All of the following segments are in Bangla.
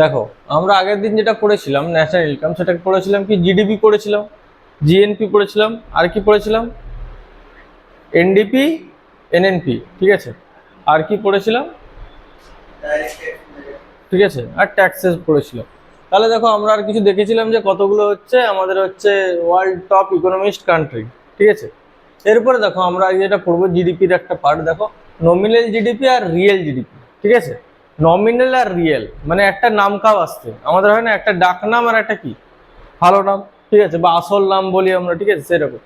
দেখো, আমরা আগের দিন যেটা পড়েছিলাম ন্যাশনাল ইনকাম সেটা পড়েছিলাম কি? জিডিপি পড়েছিলাম জিএনপি পড়েছিলাম আর কি পড়েছিলাম এনডিপি এনএনপি ঠিক আছে? আর কি পড়েছিলাম ঠিক আছে? আর ট্যাক্সেস পড়েছিলাম তাহলে দেখো, আমরা আর কিছু দেখেছিলাম যে কতগুলো হচ্ছে, আমাদের হচ্ছে ওয়ার্ল্ড টপ ইকোনমিস্ট কান্ট্রি ঠিক আছে? এরপরে দেখো, আমরা যেটা পড়ব জিডিপির একটা পার্ট দেখো নমিনাল জিডিপি আর রিয়েল জিডিপি ঠিক আছে? নমিনাল আর রিয়েল মানে একটা নাম কাপ আসছে। আমাদের হয় না, একটা ডাক নাম আর একটা কি? ভালো নাম, ঠিক আছে, বা আসল নাম বলি আমরা, ঠিক আছে, সেরকম।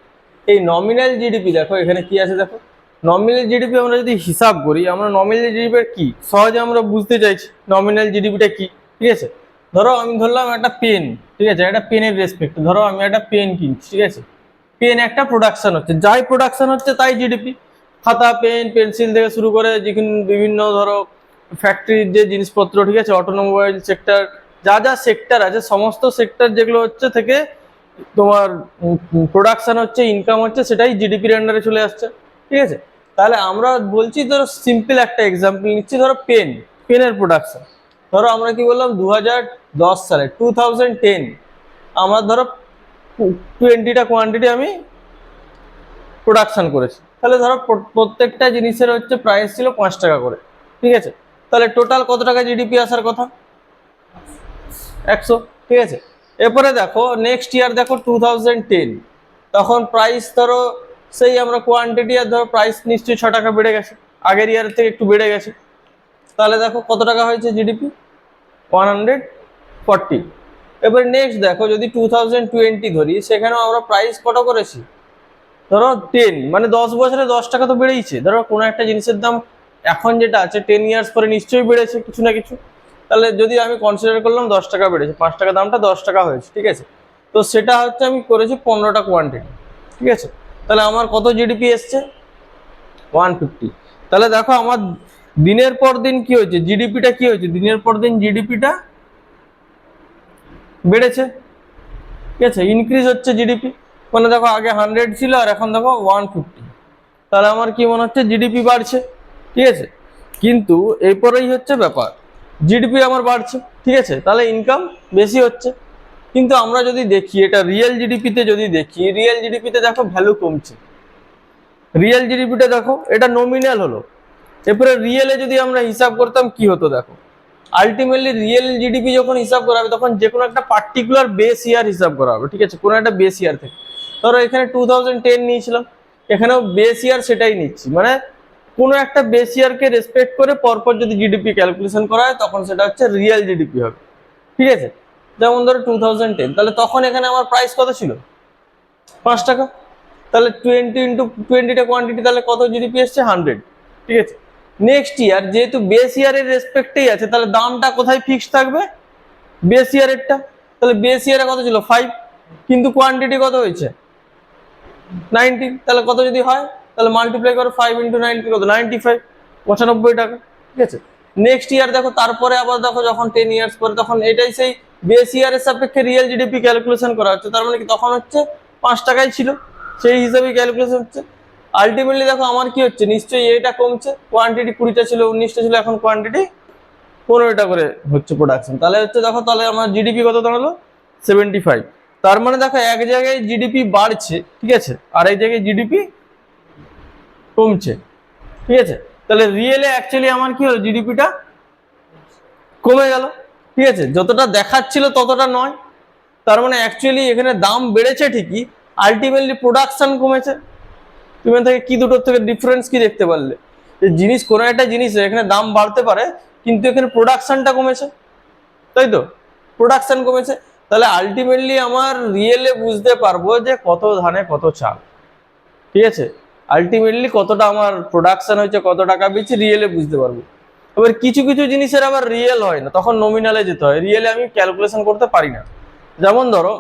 এই নমিনাল জিডিপি দেখো, এখানে কি আছে, দেখো? নমিনাল জিডিপি আমরা যদি হিসাব করি, আমরা নমিনাল জিডিপি কি? সহজে আমরা বুঝতে চাইছি নমিনাল জিডিপিটা কি, ঠিক আছে? ধরো আমি ধরলাম একটা পেন ঠিক আছে, একটা পেনের রেসপেক্ট ধরো আমি একটা পেন কিনছি, ঠিক আছে? পেন একটা প্রোডাকশন হচ্ছে, যাই প্রোডাকশন হচ্ছে তাই জিডিপি খাতা পেন পেন্সিল থেকে শুরু করে যেখানে বিভিন্ন, ধরো ফ্যাক্টরির যে জিনিসপত্র, ঠিক আছে? অটোমোবাইল সেক্টর যা যা সেক্টর আছে, সমস্ত সেক্টর যেগুলো হচ্ছে থেকে তোমার প্রোডাকশন হচ্ছে ইনকাম হচ্ছে, সেটাই জিডিপির আন্ডারে চলে আসছে, ঠিক আছে? তাহলে আমরা বলছি, ধরো সিম্পল একটা এক্সাম্পল নিচ্ছি, ধরো পেন পেনের প্রোডাকশন ধরো আমরা কি বললাম দু সালে টু আমার ধরো টোয়েন্টিটা কোয়ান্টিটি আমি প্রোডাকশান করেছি। তাহলে ধরো প্রত্যেকটা জিনিসের হচ্ছে প্রাইস ছিল পাঁচ টাকা করে, ঠিক আছে? তাহলে টোটাল কত টাকা জিডিপি আসার কথা? একশো, ঠিক আছে? এরপরে দেখো নেক্সট ইয়ার দেখো টু তখন প্রাইস ধরো, সেই আমরা কোয়ান্টিটি আর ধরো প্রাইস নিশ্চয়ই ছ টাকা বেড়ে গেছে, আগের ইয়ার থেকে একটু বেড়ে গেছে। তাহলে দেখো কত টাকা হয়েছে জিডিপি ওয়ান হান্ড্রেড ফর্টি এবার নেক্সট দেখো, যদি টু থাউজেন্ড টোয়েন্টি ধরি, সেখানেও আমরা প্রাইস কত করেছি? ধরো টেন মানে দশ বছরে দশ টাকা তো বেড়েইছে। ধরো কোনো একটা জিনিসের দাম এখন যেটা আছে টেন ইয়ার্স পরে নিশ্চয়ই বেড়েছে কিছু না কিছু। তাহলে যদি আমি কনসিডার করলাম দশ টাকা বেড়েছে, পাঁচ টাকা দামটা দশ টাকা হয়েছে, ঠিক আছে? তো সেটা হচ্ছে আমি করেছি পনেরোটা কোয়ান্টিটি ঠিক আছে? তাহলে আমার কত জিডিপি এসছে? ওয়ান ফিফটি তাহলে দেখো আমার দিনের পর দিন কি হয়েছে? জিডিপিটা কি হয়েছে? দিনের পর দিন জিডিপিটা বেড়েছে, ঠিক আছে? ইনক্রিজ হচ্ছে জিডিপি মানে দেখো আগে হান্ড্রেড ছিল আর এখন দেখো ওয়ান ফিফটি তাহলে আমার কি মনে হচ্ছে? জিডিপি বাড়ছে। ঠিক আছে? কিন্তু এরপরেই হচ্ছে ব্যাপার। জিডিপি আমার বাড়ছে, ঠিক আছে? তাহলে ইনকাম বেশি হচ্ছে। কিন্তু আমরা যদি দেখি, এটা রিয়েল জিডিপিতে যদি দেখি রিয়েল জিডিপিতে দেখো ভ্যালু কমছে। রিয়েল জিডিপিটা দেখো, এটা নমিনাল হলো। এরপরে রিয়েলে যদি আমরা হিসাব করতাম, কি হতো দেখো? আলটিমেটলি রিয়েল জিডিপি যখন হিসাব করা হবে তখন যে কোনো একটা পার্টিকুলার বেস ইয়ার হিসাব করা হবে ঠিক আছে? কোনো একটা বেস ইয়ার থেকে। ধরো এখানে টু নিয়েছিলাম, এখানেও বেস ইয়ার সেটাই নিচ্ছি। মানে কোনো একটা বেস ইয়ারকে রেসপেক্ট করে পরপর যদি জিডিপি ক্যালকুলেশন করা হয়, তখন সেটা হচ্ছে রিয়েল জিডিপি হবে। ঠিক আছে? যেমন ধরো টু থাউজেন্ড টেন তাহলে তখন এখানে আমার প্রাইস কত ছিল? পাঁচ টাকা। তাহলে টোয়েন্টি ইন্টু টোয়েন্টিটা কোয়ান্টিটি তাহলে কত জিডিপি এসছে? হান্ড্রেড ঠিক আছে? নেক্সট ইয়ার যেহেতু বেস ইয়ারের রেসপেক্টেই আছে, তাহলে দামটা কোথায় ফিক্স থাকবে? বেস ইয়ারেরটা তাহলে বেস ইয়ারে কত ছিল? ফাইভ কিন্তু কোয়ান্টিটি কত হয়েছে? নাইনটি তাহলে কত যদি হয়? তাহলে মাল্টিপ্লাই করো ফাইভ ইন্টু নাইনটি কত? নাইনটি ফাইভ পঁচানব্বই টাকা। ঠিক আছে? নেক্সট ইয়ার দেখো, তারপরে আবার দেখো যখন টেন ইয়ার্স পরে, তখন এটাই সেই বেস ইয়ারের সাপেক্ষে রিয়েল জিডিপি ক্যালকুলেশন করা হচ্ছে। তার মানে কি? তখন হচ্ছে পাঁচ টাকাই ছিল। সেই হিসাবে ক্যালকুলেশন হচ্ছে। আলটিমেটলি দেখো, আমার কি হচ্ছে? নিশ্চয়ই এটা কমছে। কোয়ান্টিটি কুড়িটা ছিল, উনিশটা ছিল, এখন কোয়ান্টিটি পনেরোটা করে হচ্ছে প্রোডাকশন তাহলে হচ্ছে দেখো, তাহলে আমার জিডিপি কত দাঁড়াল? সেভেন্টি ফাইভ তার মানে দেখো, এক জায়গায় জিডিপি বাড়ছে, ঠিক আছে? আর এক জায়গায় জিডিপি কমছে। ঠিক আছে? তাহলে রিয়েলে অ্যাকচুয়ালি আমার কি হলো? জিডিপিটা কমে গেল। ঠিক আছে? যতটা দেখাচ্ছিল ততটা নয়। তার মানে অ্যাকচুয়ালি এখানে দাম বেড়েছে ঠিকই আলটিমেটলি প্রোডাকশান কমেছে। তুমি থেকে কি দুটোর থেকে ডিফারেন্স কি দেখতে পারলে? যে জিনিস, কোনো একটা জিনিস এখানে দাম বাড়তে পারে, কিন্তু এখানে প্রোডাকশানটা কমেছে। তাই তো? প্রোডাকশান কমেছে। তাহলে আলটিমেটলি আমার রিয়েলে বুঝতে পারব যে কত ধানে কত চাল। ঠিক আছে? আলটিমেটলি কতটা আমার প্রোডাকশন হয়েছে কত টাকা বেশি রিয়েলে বুঝতে পারব। এবার কিছু কিছু জিনিসের আবার রিয়েল হয় না, তখন নমিনালে যেতে হয়। রিয়েলে আমি ক্যালকুলেশন করতে পারি না। যেমন ধরো,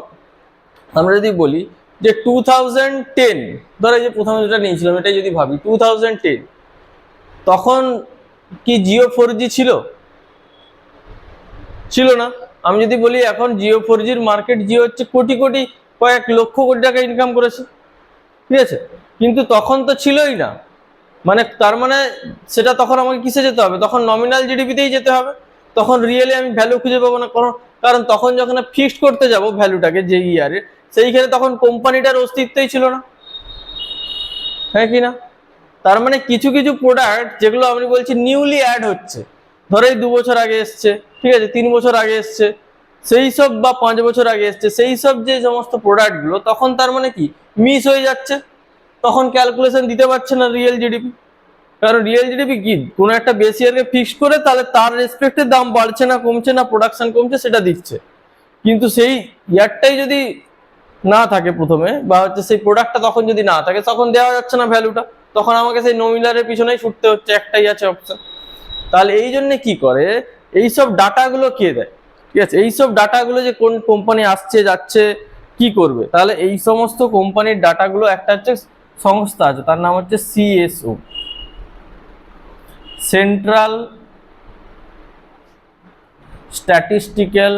আমরা যদি বলি যে টু থাউজেন্ড টেন ধরো যে প্রথমে যেটা নিয়েছিলাম, এটাই যদি ভাবি টু থাউজেন্ড টেন তখন কি জিও ফোর জি ছিল? ছিল না। আমি যদি বলি এখন জিও ফোর জির মার্কেট জিও হচ্ছে কোটি কোটি, কয়েক লক্ষ কোটি টাকা ইনকাম করেছে। ঠিক আছে? কিন্তু তখন তো ছিলই না। মানে তার মানে সেটা তখন আমাকে কিসে যেতে হবে? তখন নমিনাল জিডিপিতেই যেতে হবে। তখন রিয়েলি আমি ভ্যালু খুঁজে পাবো না। কারণ কারণ তখন যখন ফিক্সড করতে যাব ভ্যালুটাকে যে ইয়ারে সেইখানে তখন কোম্পানিটার অস্তিত্বই ছিল না। হ্যাঁ কি না? তার মানে কিছু কিছু প্রোডাক্ট যেগুলো আমি বলছি নিউলি অ্যাড হচ্ছে। ধরো এই দু বছর আগে এসছে, ঠিক আছে? তিন বছর আগে এসছে। সেই সব বা পাঁচ বছর আগে এসছে, সেই সব যে সমস্ত প্রোডাক্টগুলো তখন তার মানে কি? মিস হয়ে যাচ্ছে। তখন ক্যালকুলেশন দিতে পারছে না রিয়েল জিডিপি কারণ রিয়েল জিডিপি কি? কোনো একটা বেশি ইয়ারকে ফিক্স করে তাহলে তার রেসপেক্টে দাম বাড়ছে না, কমছে না প্রোডাকশন কমছে, সেটা দিচ্ছে। কিন্তু সেই ইয়ারটাই যদি না থাকে প্রথমে, বা হচ্ছে সেই প্রোডাক্টটা তখন যদি না থাকে, তখন দেওয়া যাচ্ছে না ভ্যালুটা তখন আমাকে সেই নমিনারের পিছনেই ছুটতে হচ্ছে, একটাই আছে অপশন তাহলে এই জন্য কি করে? এই সব ডাটাগুলো কে দেয়? ঠিক আছে, এই সব ডাটাগুলো যে কোন কোম্পানি আসছে, যাচ্ছে, কি করবে? তাহলে এই সমস্ত কোম্পানির ডাটাগুলো একটা হচ্ছে সংস্থা আছে, তার নাম হচ্ছে CSO central statistical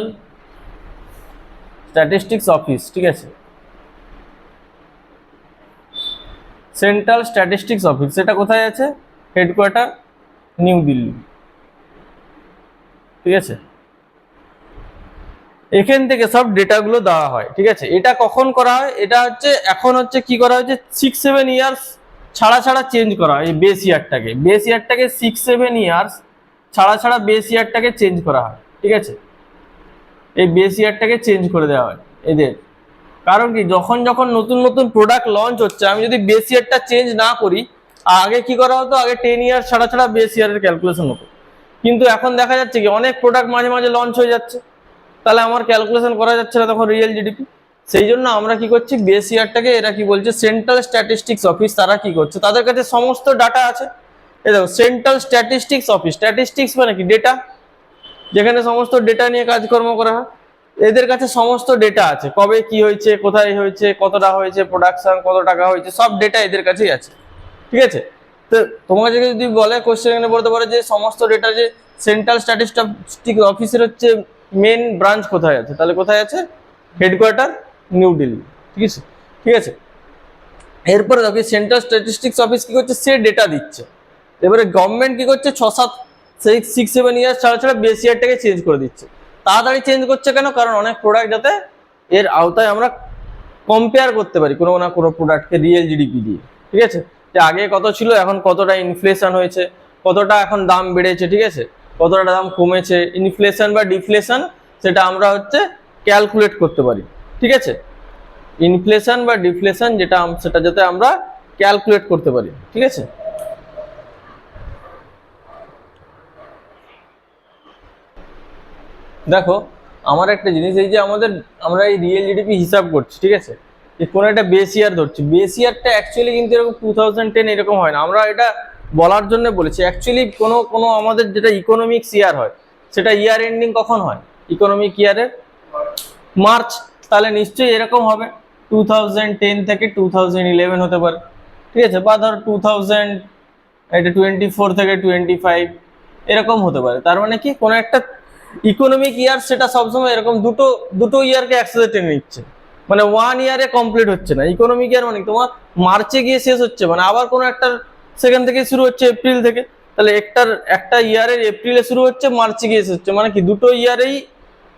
statistics office ঠিক আছে? সেন্ট্রাল স্ট্যাটিস্টিক্স অফিস সেটা কোথায় আছে? হেডকোয়ার্টার নিউ দিল্লি ঠিক আছে? এখান থেকে সব ডেটাগুলো দেওয়া হয়, ঠিক আছে? এটা কখন করা হয়? এটা হচ্ছে, এখন হচ্ছে কি করা হচ্ছে সিক্স সেভেন ইয়ার্স ছাড়া ছাড়া চেঞ্জ করা হয়, এই বেস ইয়ারটাকে বেস ইয়ারটাকে সিক্স সেভেন ইয়ার্স ছাড়া ছাড়া বেস ইয়ারটাকে চেঞ্জ করা হয়, ঠিক আছে? এই বেস ইয়ারটাকে চেঞ্জ করে দেওয়া হয়, এদের। কারণ কি, যখন যখন নতুন নতুন প্রোডাক্ট লঞ্চ হচ্ছে, আমি যদি বেস ইয়ারটা চেঞ্জ না করি, আগে কি করা হতো? আগে টেন ইয়ার ছাড়া ছাড়া বেস ইয়ারের ক্যালকুলেশন হতো। কিন্তু এখন দেখা যাচ্ছে কি, অনেক প্রোডাক্ট মাঝে মাঝে লঞ্চ হয়ে যাচ্ছে। তাহলে আমার ক্যালকুলেশন করা যাচ্ছে না তখন রিয়েল জিডিপি সেই জন্য আমরা কি করছি বেস ইয়ারটাকে এরা কি বলছে সেন্ট্রাল স্ট্যাটিস্টিক্স অফিস তারা কি করছে, তাদের কাছে সমস্ত ডাটা আছে। এই দেখো সেন্ট্রাল স্ট্যাটিস্টিক্স অফিস স্ট্যাটিস্টিক্স মানে কি? ডেটা যেখানে সমস্ত ডেটা নিয়ে কাজকর্ম করা হয়। এদের কাছে সমস্ত ডেটা আছে। কবে কি হয়েছে, কোথায় হয়েছে, কতটা হয়েছে প্রোডাকশন কত টাকা হয়েছে, সব ডেটা এদের কাছেই আছে। ঠিক আছে? তো তোমাকে যদি বলে কোশ্চেন বলতে পারে যে, সমস্ত ডেটা যে সেন্ট্রাল স্ট্যাটিস্টিক অফিসের হচ্ছে মেন ব্রাঞ্চ কোথায় আছে? তাহলে কোথায় আছে? Headquarter, new Delhi. ঠিক আছে? ঠিক আছে? এরপরে দেখি, সেন্ট্রাল স্ট্যাটিস্টিক্স অফিস কি করছে? সে ডেটা দিচ্ছে। এবারে গভর্নমেন্ট কি করছে? ছ, সাত সেই সিক্স সেভেন ইয়ার্স ছাড়া ছাড়া বেস ইয়ারটাকে চেঞ্জ করে দিচ্ছে। তাড়াতাড়ি চেঞ্জ করছে কেন? কারণ অনেক প্রোডাক্ট যাতে এর আওতায় আমরা কম্পেয়ার করতে পারি কোনো না কোনো প্রোডাক্টকে রিয়েল জিডিপি দিয়ে। ঠিক আছে? যে আগে কত ছিল, এখন কতটা ইনফ্লেশন হয়েছে, কতটা এখন দাম বেড়েছে, ঠিক আছে? কতটা দাম কমেছে ইনফ্লেশন বা ডিফ্লেশন সেটা আমরা হচ্ছে ক্যালকুলেট করতে পারি, ঠিক আছে? ইনফ্লেশন বা ডিফ্লেশন যেটা সেটা যাতে আমরা ক্যালকুলেট করতে পারি, ঠিক আছে? দেখো, আমার একটা জিনিস এই যে আমাদের, আমরা এই রিয়েল জিডিপি হিসাব করছি, ঠিক আছে? কোনো একটা বেস ইয়ার ধরছি বেস ইয়ারটা অ্যাকচুয়ালি কিন্তু এরকম টু থাউজেন্ড টেন এরকম হয় না। আমরা এটা বলার জন্য বলেছি। অ্যাকচুয়ালি কোনো কোনো আমাদের যেটা ইকোনমিক্স ইয়ার হয়, সেটা ইয়ার এন্ডিং কখন হয়? ইকোনমিক ইয়ারে মার্চ তাহলে নিশ্চয়ই এরকম হবে। টু থেকে টু হতে পারে। ঠিক আছে? বা ধর টু এটা টোয়েন্টি থেকে টোয়েন্টি এরকম হতে পারে। তার মানে কি? কোনো একটা ইকোনমিক ইয়ার সেটা সবসময় এরকম দুটো দুটো ইয়ারকে একসাথে টেনে নিচ্ছে। মানে ওয়ান ইয়ারে কমপ্লিট হচ্ছে না। ইকোনমিক ইয়ার মানে তোমার মার্চে গিয়ে শেষ হচ্ছে। মানে আবার কোনো একটা সেখান থেকে শুরু হচ্ছে এপ্রিল থেকে। তাহলে একটার, একটা ইয়ারের এপ্রিলে শুরু হচ্ছে, মার্চে গিয়ে শেষ হচ্ছে। মানে কি? দুটো ইয়ারেই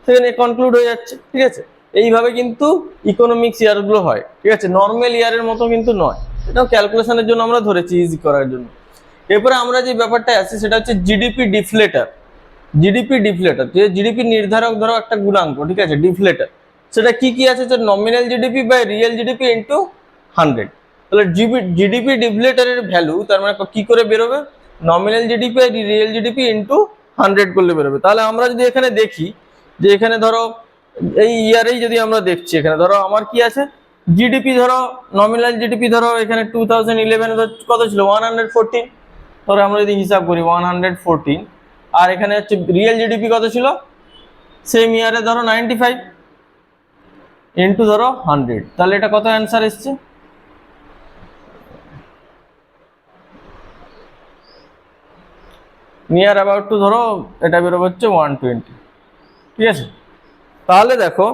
সেখানে কনক্লুড হয়ে যাচ্ছে, ঠিক আছে? এইভাবে কিন্তু ইকোনমিক্স ইয়ারগুলো হয়, ঠিক আছে? নর্মাল ইয়ারের মতো কিন্তু নয়। এটাও ক্যালকুলেশনের জন্য আমরা ধরেছি ইজি করার জন্য। এরপরে আমরা যে ব্যাপারটা আছে, সেটা হচ্ছে জিডিপি ডিফ্লেটার জিডিপি ডিফ্লেটার যে জিডিপি নির্ধারক ধরো একটা গুণাঙ্ক, ঠিক আছে? ডিফ্লেটার সেটা কি কি আছে? Nominal GDP by real GDP into hundred তাহলে জিডিপি ডিফ্লেটারের ভ্যালু তার মানে কি করে বেরোবে? নমিনাল জিডিপি আর রিয়েল জিডিপি ইন্টু হান্ড্রেড করলে বেরোবে। তাহলে আমরা যদি এখানে দেখি যে এখানে ধরো, এই ইয়ারেই যদি আমরা দেখছি, এখানে ধরো আমার কি আছে? জিডিপি ধরো নমিনাল জিডিপি ধরো, এখানে টু থাউজেন্ড কত ছিল? ওয়ান হান্ড্রেড ফোরটিন ধরো আমরা যদি হিসাব করি ওয়ান হান্ড্রেড ফোরটিন আর এখানে হচ্ছে রিয়েল জিডিপি কত ছিল? সেম ইয়ারে ধরো নাইনটি ফাইভ ইন্টু ধরো হান্ড্রেড তাহলে এটা কত অ্যান্সার এসছে? নিয়ার অ্যাবাউট টু ধরো, এটা বেরোবে হচ্ছে ওয়ান টোয়েন্টি ঠিক আছে? তাহলে দেখো,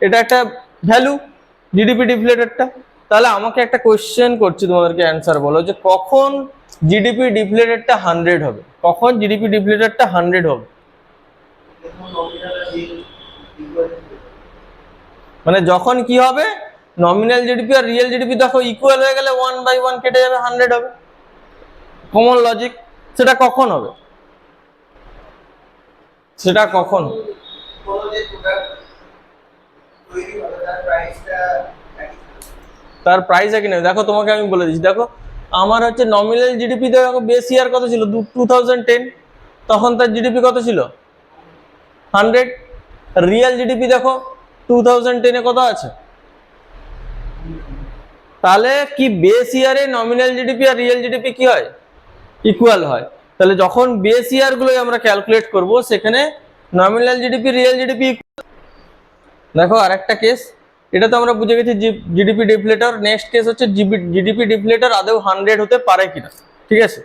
এটা একটা ভ্যালু জিডিপি ডিফ্লেটেডটা তাহলে আমাকে একটা কোয়েশ্চেন করছি তোমাদেরকে অ্যান্সার বলো যে কখন জিডিপি ডিফ্লেটেডটা হান্ড্রেড হবে? কখন জিডিপি ডিফ্লেটেডটা হান্ড্রেড হবে? মানে যখন কি হবে? নমিনাল জিডিপি আর রিয়েল জিডিপি দেখো ইকুয়াল হয়ে গেলে ওয়ান বাই ওয়ান কেটে যাবে হান্ড্রেড হবে। কমন লজিক সেটা কখন হবে? সেটা কখন? তৈরি প্রাইস একই নেই। দেখো তোমাকে আমি বলে দিচ্ছি। দেখো, আমার হচ্ছে নমিনাল জিডিপি দেখো বেস ইয়ার কত ছিল? টু তখন তার জিডিপি কত ছিল? হান্ড্রেড রিয়েল জিডিপি দেখো টু থাউজেন্ড টেনে কত আছে? তাহলে কি বেস ইয়ারে নমিনাল জিডিপি আর রিয়েল জিডিপি কি হয়? ইকুয়াল হয়। তাহলে যখন বেস ইয়ারগুলোই আমরা ক্যালকুলেট করব, সেখানে নমিনাল জিডিপি রিয়েল জিডিপি দেখো আরেকটা কেস এটা তো আমরা বুঝে গেছি জিডিপি ডিফলেটর নেক্সট কেস হচ্ছে জিডিপি ডিফলেটর আদৌ হান্ড্রেড হতে পারে কিনা, ঠিক আছে?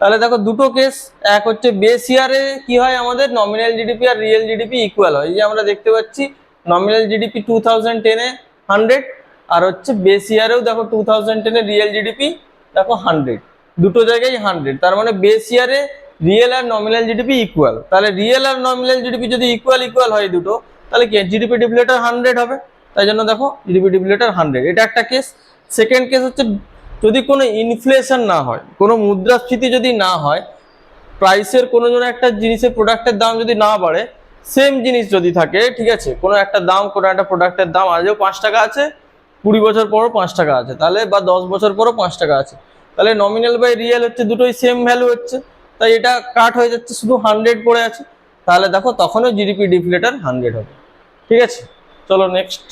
তাহলে দেখো দুটো কেস এক হচ্ছে বেস ইয়ারে কি হয় আমাদের? নমিনাল জিডিপি আর রিয়েল জিডিপি ইকুয়াল হয়। এই যে আমরা দেখতে পাচ্ছি নমিনাল জিডিপি টু থাউজেন্ড টেনে হান্ড্রেড আর হচ্ছে বেস ইয়ারেও দেখো টু থাউজেন্ড টেনে রিয়েল জিডিপি দেখো হান্ড্রেড দুটো জায়গায় হান্ড্রেড তার মানে বেস ইয়ারে রিয়েল আর নমিনাল জিডিপি ইকুয়াল তাহলে রিয়েল আর নমিনাল জিডিপি যদি ইকুয়াল ইকুয়াল হয় দুটো, তাহলে কি জিডিপি ডিফলেটার হান্ড্রেড হবে? তাই জন্য দেখো জিডিপি ডিফলেটার হান্ড্রেড এটা একটা কেস সেকেন্ড কেস হচ্ছে, যদি কোনো ইনফ্লেশন না হয়, কোনো মুদ্রাস্ফীতি যদি না হয় প্রাইসের কোনো যেন একটা জিনিসের প্রোডাক্টের দাম যদি না বাড়ে সেম জিনিস যদি থাকে, ঠিক আছে, কোনো একটা দাম, কোনো একটা প্রোডাক্টের দাম আজও পাঁচ টাকা আছে, কুড়ি বছর পরও পাঁচ টাকা আছে, তাহলে বা দশ বছর পরও পাঁচ টাকা আছে। তাহলে নমিনাল বাই রিয়েল হচ্ছে দুটোই সেম ভ্যালু হচ্ছে। তাই এটা কাট হয়ে যাচ্ছে, শুধু হান্ড্রেড পড়ে আছে। তাহলে দেখো তখনও জিডিপি ডিফলেটার হান্ড্রেড হবে। ঠিক আছে? চলো নেক্সট